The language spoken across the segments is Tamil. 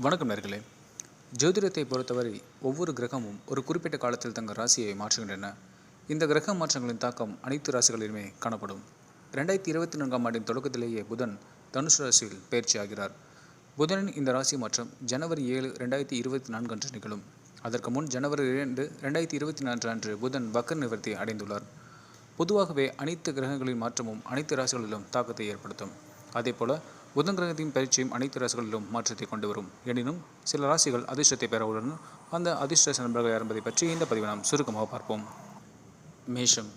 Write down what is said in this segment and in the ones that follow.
வணக்கம் நேர்களே. ஜோதிடத்தை பொறுத்தவரை ஒவ்வொரு கிரகமும் ஒரு குறிப்பிட்ட காலத்தில் தங்கள் ராசியை மாற்றுகின்றன. இந்த கிரக மாற்றங்களின் தாக்கம் அனைத்து ராசிகளிலுமே காணப்படும். ரெண்டாயிரத்தி இருபத்தி நான்காம் ஆண்டின் தொடக்கத்திலேயே புதன் தனுசு ராசியில் பயிற்சி ஆகிறார். புதனின் இந்த ராசி மாற்றம் ஜனவரி ஏழு ரெண்டாயிரத்தி இருபத்தி நான்கு அன்று நிகழும். அதற்கு முன் ஜனவரி இரண்டு ரெண்டாயிரத்தி இருபத்தி நான்கு அன்று புதன் வக்கர் நிவர்த்தி அடைந்துள்ளார். பொதுவாகவே அனைத்து கிரகங்களின் மாற்றமும் அனைத்து ராசிகளிலும் தாக்கத்தை ஏற்படுத்தும். அதேபோல புதன் கிரகத்தின் பயிற்சியும் அனைத்து ராசிகளிலும் மாற்றத்தை கொண்டு வரும். எனினும் சில ராசிகள் அதிர்ஷ்டத்தை பெறவுடன் அந்த அதிர்ஷ்ட நண்பர்கள் யார் என்பதை பற்றி இந்த பதிவை நாம் சுருக்கமாக பார்ப்போம். மேஷம்.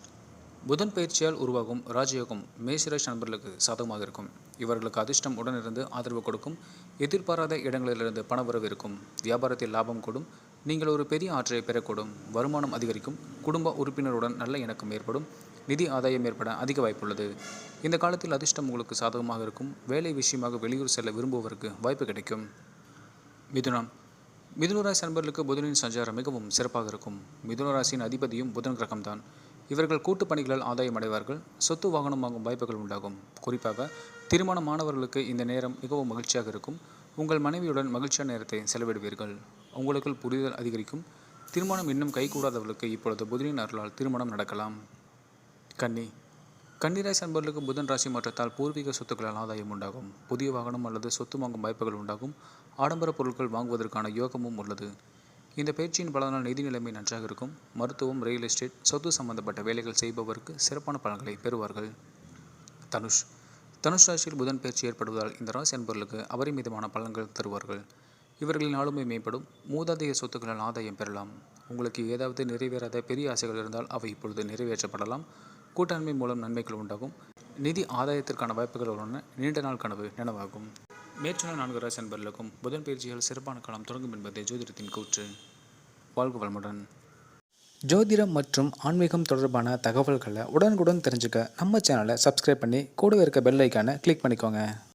புதன் பயிற்சியால் உருவாகும் ராஜயோகம் மேஷராசி நண்பர்களுக்கு சாதகமாக இருக்கும். இவர்களுக்கு அதிர்ஷ்டம் உடனிருந்து ஆதரவு கொடுக்கும் எதிர்பாராத இடங்களிலிருந்து பணவரவு இருக்கும். வியாபாரத்தில் லாபம் கூடும் நீங்கள் ஒரு பெரிய ஆற்றை பெறக்கூடும் வருமானம் அதிகரிக்கும் குடும்ப உறுப்பினருடன் நல்ல இணக்கம் ஏற்படும் நிதி ஆதாயம் ஏற்பட அதிக வாய்ப்புள்ளது. இந்த காலத்தில் அதிர்ஷ்டம் உங்களுக்கு சாதகமாக இருக்கும். வேலை விஷயமாக வெளியூர் செல்ல விரும்புவதற்கு வாய்ப்பு கிடைக்கும். மிதுனம். மிதுனராசி நண்பர்களுக்கு புதனின் சஞ்சாரம் மிகவும் சிறப்பாக இருக்கும். மிதுனராசியின் அதிபதியும் புதன் கிரகம்தான். இவர்கள் கூட்டுப் பணிகளால் ஆதாயம் அடைவார்கள். சொத்து வாகனம் வாங்கும் வாய்ப்புகள் உண்டாகும். குறிப்பாக திருமணமானவர்களுக்கு இந்த நேரம் மிகவும் மகிழ்ச்சியாக இருக்கும். உங்கள் மனைவியுடன் மகிழ்ச்சியான நேரத்தை செலவிடுவீர்கள். உங்களுக்குள் புரிதல் அதிகரிக்கும். திருமணம் இன்னும் கைகூடாதவர்களுக்கு இப்பொழுது புதனின் அருளால் திருமணம் நடக்கலாம். கன்னி. கன்னிராசி அன்பர்களுக்கு புதன் ராசி மாற்றத்தால் பூர்வீக சொத்துக்களால் ஆதாயம் உண்டாகும். புதிய வாகனம் அல்லது சொத்து வாங்கும் வாய்ப்புகள் உண்டாகும். ஆடம்பர பொருட்கள் வாங்குவதற்கான யோகமும் உள்ளது. இந்த பயிற்சியின் பலனால் நிதி நிலைமை நன்றாக இருக்கும். மருத்துவம் ரியல் எஸ்டேட் சொத்து சம்பந்தப்பட்ட வேலைகள் செய்பவருக்கு சிறப்பான பலன்களை பெறுவார்கள். தனுஷ். தனுஷ் ராசியில் புதன் பயிற்சி ஏற்படுவதால் இந்த ராசி அன்பர்களுக்கு அபரிமிதமான பலன்கள் தருவார்கள். இவர்களின் ஆளுமை மேம்படும். மூதாதைய சொத்துக்களால் ஆதாயம் பெறலாம். உங்களுக்கு ஏதாவது நிறைவேறாத பெரிய ஆசைகள் இருந்தால் அவை இப்பொழுது நிறைவேற்றப்படலாம். கூட்டாண்மை மூலம் நன்மைகள் உண்டாகும். நிதி ஆதாயத்திற்கான வாய்ப்புகள் உள்ளன. நீண்ட நாள் கனவு நனவாகும். மேற்சொன்ன நான்கு ராசி அன்பர்களுக்கும் புதன் பயிற்சியால் சிறப்பான காலம் தொடங்கும் என்பதே ஜோதிடத்தின் கூற்று. வாழ்க வளமுடன். ஜோதிடம் மற்றும் ஆன்மீகம் தொடர்பான தகவல்களை உடனுக்குடன் தெரிஞ்சுக்க நம்ம சேனலை சப்ஸ்கிரைப் பண்ணி கூடவே இருக்க பெல் ஐக்கானை கிளிக் பண்ணிக்கோங்க.